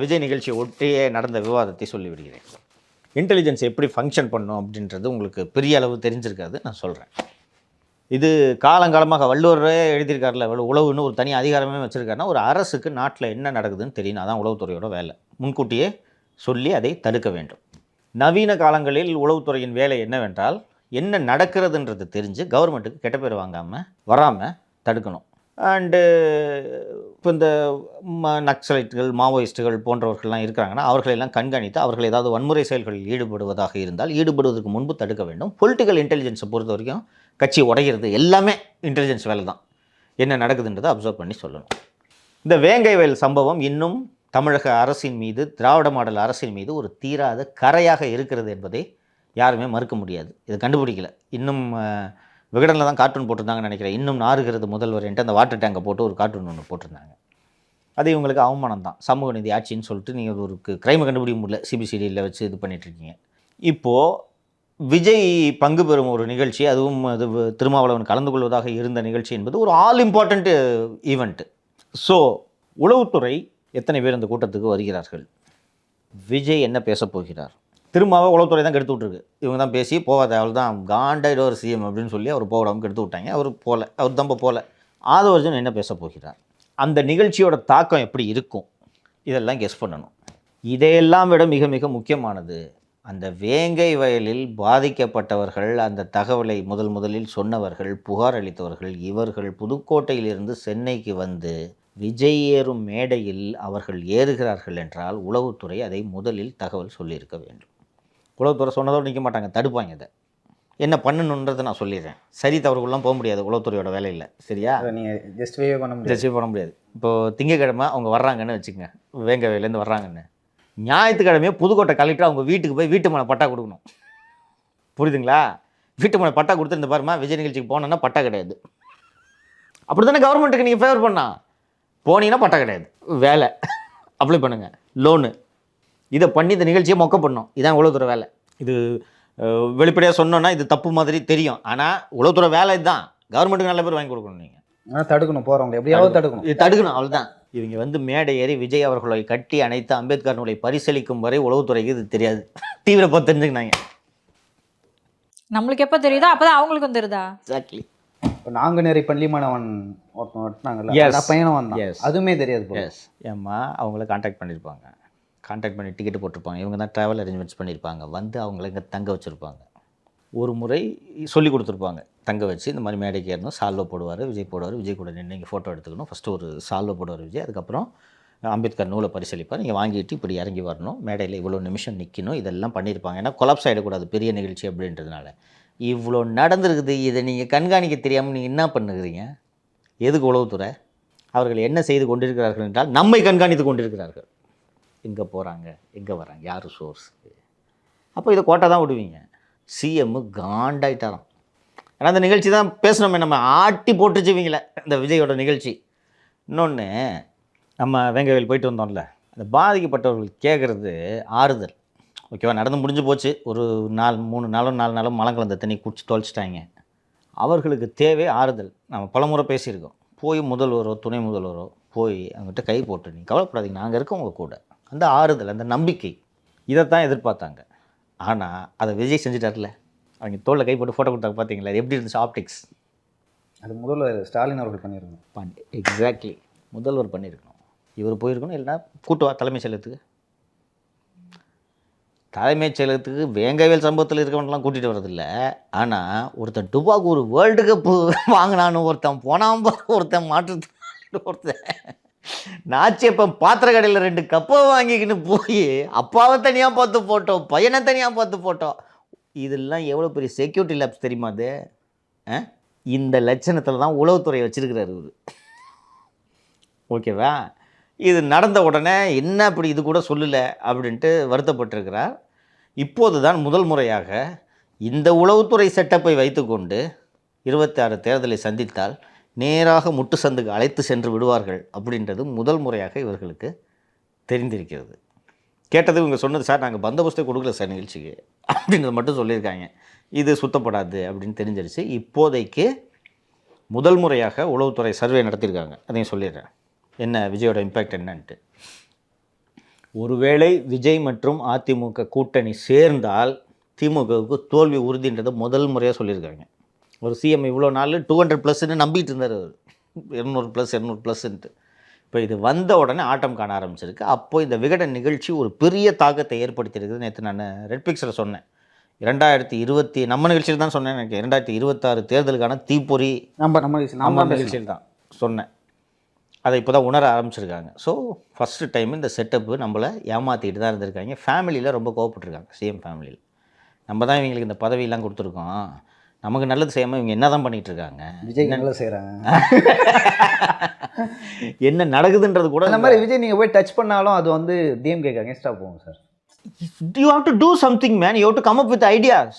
விஜய் நிகழ்ச்சி ஒட்டியே நடந்த விவாதத்தை சொல்லிவிடுகிறேன். இன்டெலிஜென்ஸ் எப்படி ஃபங்க்ஷன் பண்ணும் அப்படின்றது உங்களுக்கு பெரிய அளவு தெரிஞ்சிருக்காது நான் சொல்கிறேன் இது காலங்காலமாக வள்ளுவரே எழுதியிருக்காருல உள- உளவுன்னு ஒரு தனி அதிகாரமே வச்சுருக்காருன்னா ஒரு அரசுக்கு நாட்டில் என்ன நடக்குதுன்னு தெரியணும் அதான் உளவுத்துறையோட வேலை. முன்கூட்டியே சொல்லி அதை தடுக்க வேண்டும். நவீன காலங்களில் உளவுத்துறையின் வேலை என்னவென்றால் என்ன நடக்கிறதுன்றது தெரிஞ்சு கவர்மெண்ட்டுக்கு கெட்ட பேர் வாங்காமல் வராமல் தடுக்கணும். அண்டு uh, இப்போ இந்த ம நக்சலைட்டுகள் மாவோயிஸ்ட்டுகள் போன்றவர்கள்லாம் இருக்கிறாங்கன்னா அவர்களெல்லாம் கண்காணித்து அவர்கள் ஏதாவது வன்முறை செயல்களில் ஈடுபடுவதாக இருந்தால் ஈடுபடுவதற்கு முன்பு தடுக்க வேண்டும். பொலிட்டிக்கல் இன்டெலிஜென்ஸை பொறுத்த வரைக்கும் கட்சி உடைகிறது எல்லாமே இன்டெலிஜென்ஸ் வேலை தான் என்ன நடக்குதுன்றதை அப்சர்வ் பண்ணி சொல்லணும். இந்த வேங்கை வயல் சம்பவம் இன்னும் தமிழக அரசின் மீது திராவிட மாடல் அரசின் மீது ஒரு தீராத கரையாக இருக்கிறது என்பதை யாருமே மறுக்க முடியாது. இதை கண்டுபிடிக்கல. இன்னும் விகடனில் தான் கார்ட்டூன் போட்டிருந்தாங்கன்னு நினைக்கிறேன். இன்னும் நாறுகிறது முதல்வர் என்று அந்த வாட்டர் டேங்கை போட்டு ஒரு கார்ட்டூன் ஒன்று போட்டிருந்தாங்க. அது இவங்களுக்கு அவமானம் தான். சமூக நீதி ஆட்சின்னு சொல்லிட்டு நீங்கள் ஒரு கிரைமை கண்டுபிடிக்க முடியல. சிபிசிடியில் வச்சு இது பண்ணிகிட்ருக்கீங்க இப்போது விஜய் பங்கு பெறும் ஒரு நிகழ்ச்சி அதுவும் அது திருமாவளவன் கலந்து கொள்வதாக இருந்த நிகழ்ச்சி என்பது ஒரு ஆல் இம்பார்ட்டண்ட் ஈவெண்ட்டு ஸோ உளவுத்துறை எத்தனை பேர் அந்த கூட்டத்துக்கு வருகிறார்கள்? விஜய் என்ன பேசப்போகிறார் திரும்பவே உளவுத்துறை தான் கெடுத்து விட்ருக்கு இவங்க தான் பேசி போகாத அவள் தான் காண்டாயிட ஒரு சிஎம் அப்படின்னு சொல்லி அவர் போகாமல் கெடுத்து விட்டாங்க. அவர் போகல அவர் தம்ப போகல ஆதவர்ஜன் என்ன பேச போகிறார்? அந்த நிகழ்ச்சியோட தாக்கம் எப்படி இருக்கும்? இதெல்லாம் கெஸ் பண்ணணும். இதையெல்லாம் விட மிக மிக முக்கியமானது அந்த வேங்கை வயலில் பாதிக்கப்பட்டவர்கள் அந்த தகவலை முதல் முதலில் சொன்னவர்கள் புகார் அளித்தவர்கள் இவர்கள் புதுக்கோட்டையிலிருந்து சென்னைக்கு வந்து விஜய் ஏறும் மேடையில் அவர்கள் ஏறுகிறார்கள் என்றால் உளவுத்துறை அதை முதலில் தகவல் சொல்லியிருக்க வேண்டும். உளவுத்துறை சொன்னதோடு நிற்க மாட்டாங்க தடுப்பாங்க இதை. என்ன பண்ணணுன்றதை நான் சொல்லிடுறேன். சரி தவறுக்குள்ளலாம் போக முடியாது உளவுத்துறையோட வேலையில் சரியா? அதை நீங்கள் ஜஸ்டிஃபைவே பண்ண முடியாது. ஜட்ஜ் பண்ண முடியாது. இப்போது திங்கக்கிழமை அவங்க வர்றாங்கன்னு வச்சுக்கோங்க வேங்கவையிலேருந்து வர்றாங்கன்னு. ஞாயிற்றுக்கிழமையே புதுக்கோட்டை கலெக்டர் அவங்க வீட்டுக்கு போய் வீட்டு மனை பட்டா கொடுக்கணும். புரியுதுங்களா? வீட்டு மனை பட்டா கொடுத்து இந்த பாருமா விஜய் நிகழ்ச்சிக்கு போனோன்னா பட்டா கிடையாது. அப்படி தானே கவர்மெண்ட்டுக்கு நீங்கள் ஃபேவர் பண்ணா? போனீங்கன்னா பட்டா கிடையாது. வேலை. அப்ளை பண்ணுங்கள் லோனு இதை பண்ணி இந்த நிகழ்ச்சியை மொக்க பண்ணணும். இதான் உளவுத்துறை வேலை. இது வெளிப்படையாக சொன்னோன்னா இது தப்பு மாதிரி தெரியும். ஆனால் உளவுத்துறை வேலை இதுதான் கவர்மெண்ட்டுக்கு நல்ல பேர் வாங்கி கொடுக்கணும் நீங்கள் ஆனால் தடுக்கணும் போகிறவங்களை எப்படியாவது தடுக்கணும். இது தடுக்கணும் அவ்வளவுதான். இவங்க வந்து மேடை ஏறி விஜய் அவர்களை கட்டி அணைத்து அம்பேத்கர் நூலை பரிசளிக்கும் வரை உளவுத்துறைக்கு இது தெரியாது. டிவியில் பார்த்து தெரிஞ்சுக்கினாங்க. நம்மளுக்கு எப்போ தெரியுதோ அப்பதான் அவங்களுக்கும் தெரியுதா? எக்ஸாக்ட்லி இப்போ நாங்குநேரி பள்ளிமானவன் ஒருத்தன். அந்த பையனும் வந்தான். அதுவுமே தெரியாது எஸ் ஏம்மா அவங்கள காண்டாக்ட் பண்ணியிருப்பாங்க. காண்டாக்ட் பண்ணி டிக்கெட் போட்டிருப்பாங்க. இவங்க தான் ட்ராவல் அரேஞ்ச்மெண்ட்ஸ் பண்ணியிருப்பாங்க. வந்து அவங்கள இங்கே தங்க வச்சுருப்பாங்க. ஒரு முறை சொல்லி கொடுத்துருப்பாங்க. தங்க வச்சு இந்த மாதிரி மேடைக்கு ஏறணும். சால்வோ போடுவார் விஜய் போடுவார். விஜய் கூட நின்று நீங்கள் ஃபோட்டோ எடுத்துக்கணும். ஃபஸ்ட்டு ஒரு சால்வோ போடுவார் விஜய். அதுக்கப்புறம் அம்பேத்கர் நூலை பரிசளிப்பார். நீங்கள் வாங்கிட்டு இப்படி இறங்கி வரணும். மேடையில் இவ்வளோ நிமிஷம் நிற்கணும் இதெல்லாம் பண்ணியிருப்பாங்க. ஏன்னா கொலாப்ஸ் ஆகிடக்கூடாது பெரிய நிகழ்ச்சி அப்படின்றதுனால. இவ்வளோ நடந்திருக்குது. இதை நீங்கள் கண்காணிக்க தெரியாமல் நீங்கள் என்ன பண்ணுகிறீங்க? எதுக்கு உளவுத்துறை? அவர்கள் என்ன செய்து கொண்டிருக்கிறார்கள் என்றால் நம்மை கண்காணித்து கொண்டிருக்கிறார்கள். எங்கே போகிறாங்க எங்கே வராங்க? யார் சோர்ஸ் அப்போ இதை கோட்டை தான் விடுவீங்க. சிஎம்மு காண்டாயிட்டாராம். ஏன்னா அந்த நிகழ்ச்சி தான் பேசணுமே. நம்ம ஆட்டி போட்டுச்சுவீங்களே இந்த விஜயோட நிகழ்ச்சி. இன்னொன்று நம்ம வெங்கவேல் போயிட்டு வந்தோம்ல. அந்த பாதிக்கப்பட்டவர்கள் கேட்குறது ஆறுதல். ஓகேவா? நடந்து முடிஞ்சு போச்சு. ஒரு நாலு மூணு நாளும் நாலு நாளும் மலங்கலந்த தண்ணி குடிச்சு தொலைச்சிட்டாங்க. அவர்களுக்கு தேவை ஆறுதல். நம்ம பலமுறை பேசியிருக்கோம். போய் முதல்வரோ துணை முதல்வரோ போய் அவங்ககிட்ட கை போட்டு நீ கவலைப்படாதீங்க. நாங்கள் இருக்கோம் உங்கள் கூட. அந்த ஆறுதல் அந்த நம்பிக்கை இதைத்தான் எதிர்பார்த்தாங்க. ஆனால் அதை விஜய் செஞ்சுட்டார்ல. அவங்க தோளில் கை போட்டு ஃபோட்டோ கொடுத்தாங்க பார்த்தீங்களா அது எப்படி இருந்துச்சு ஆப்டிக்ஸ் அது முதல்ல ஸ்டாலின் அவர்கள் பண்ணியிருக்கணும். பண்ணி எக்ஸாக்ட்லி முதல்வர் பண்ணியிருக்கணும். இவர் போயிருக்கணும் இல்லைன்னா கூட்டுவா தலைமைச் செயலகத்துக்கு. தலைமைச் செயலகத்துக்கு வேங்கவேல் சம்பவத்தில் இருக்கவன்லாம் கூட்டிகிட்டு வரதில்ல ஆனால் ஒருத்தன் டுபாக்கு ஒரு வேர்ல்டு கப்பு வாங்கினான்னு ஒருத்தன் போனான் பாரு, ஒருத்தன் மாற்று ஒருத்தன். நாச்சியப்பன் பாத்திர கடையில் ரெண்டு கப்பை வாங்கிக்கின்னு போய் அப்பாவை தனியாக பார்த்து போட்டோம் பையனை தனியாக பார்த்து போட்டோம். இதெல்லாம் எவ்வளோ பெரிய செக்யூரிட்டி லேப்ஸ் தெரியுமா அது? ஆ? இந்த லட்சணத்தில் தான் உளவுத்துறை வச்சுருக்கிறாரு இவர். ஓகேவா? இது நடந்த உடனே என்ன அப்படி இது கூட சொல்லலை அப்படின்ட்டு வருத்தப்பட்டிருக்கிறார். இப்போது தான் முதல் முறையாக இந்த உளவுத்துறை செட்டப்பை வைத்துக்கொண்டு இருபத்தி ஆறு தேர்தலை சந்தித்தால் நேராக முட்டு சந்துக்கு அழைத்து சென்று விடுவார்கள் அப்படின்றது முதல் முறையாக இவர்களுக்கு தெரிந்திருக்கிறது. கேட்டது இவங்க சொன்னது சார் நாங்கள் பந்தோபஸ்தே கொடுக்கல சார் நிகழ்ச்சிக்கு. அப்படின்றது மட்டும் சொல்லியிருக்காங்க. இது சுத்தப்படாது அப்படின்னு தெரிஞ்சிருச்சு. இப்போதைக்கு முதல் முறையாக உளவுத்துறை சர்வே நடத்தியிருக்காங்க. அதையும் சொல்லிடுறேன். என்ன விஜயோட இம்பேக்ட் என்னன்ட்டு. ஒருவேளை விஜய் மற்றும் அதிமுக கூட்டணி சேர்ந்தால் திமுகவுக்கு தோல்வி உறுதின்றதை முதல் முறையாக சொல்லியிருக்காங்க. ஒரு சிஎம் இவ்வளோ நாள் டூ ஹண்ட்ரட் ப்ளஸ்ன்னு நம்பிட்டு இருந்தார் அவர். இரநூறு ப்ளஸ் இரநூறு ப்ளஸ்ன்ட்டு இப்போ இது வந்த உடனே ஆட்டம் காண ஆரம்பிச்சிருக்கு. அப்போ இந்த விகடன் நிகழ்ச்சி ஒரு பெரிய தாக்கத்தை ஏற்படுத்தியிருக்குது நேற்று நான் ரெட் பிக்ஸில் சொன்னேன். இரண்டாயிரத்தி இருபத்தி நம்ம நிகழ்ச்சியில் தான் சொன்னேன் எனக்கு இரண்டாயிரத்தி இருபத்தாறு தேர்தலுக்கான தீப்பொறி நம்ம நம்ம நம்ம. நிகழ்ச்சியில் தான் சொன்னேன். அதை இப்போ தான் உணர ஆரம்பிச்சிருக்காங்க. ஸோ ஃபஸ்ட்டு டைம் இந்த செட்டப்பு நம்மளை ஏமாற்றிட்டு தான் இருந்திருக்காங்க. ஃபேமிலியில் ரொம்ப கோவப்பட்டிருக்காங்க. சிஎம் ஃபேமிலியில் நம்ம தான் இவங்களுக்கு இந்த பதவியெல்லாம் கொடுத்துருக்கோம். நமக்கு நல்லது செய்யாமல் இவங்க என்ன தான் பண்ணிகிட்டு இருக்காங்க விஜய் நல்லா செய்கிறாங்க என்ன நடக்குதுன்றது கூட அந்த மாதிரி விஜய் நீங்கள் போய் டச் பண்ணாலும் அது வந்து டிஎம்கேக்கு அகேன்ஸ்டாக போகும் sir you have to do something man you have to come up with ideas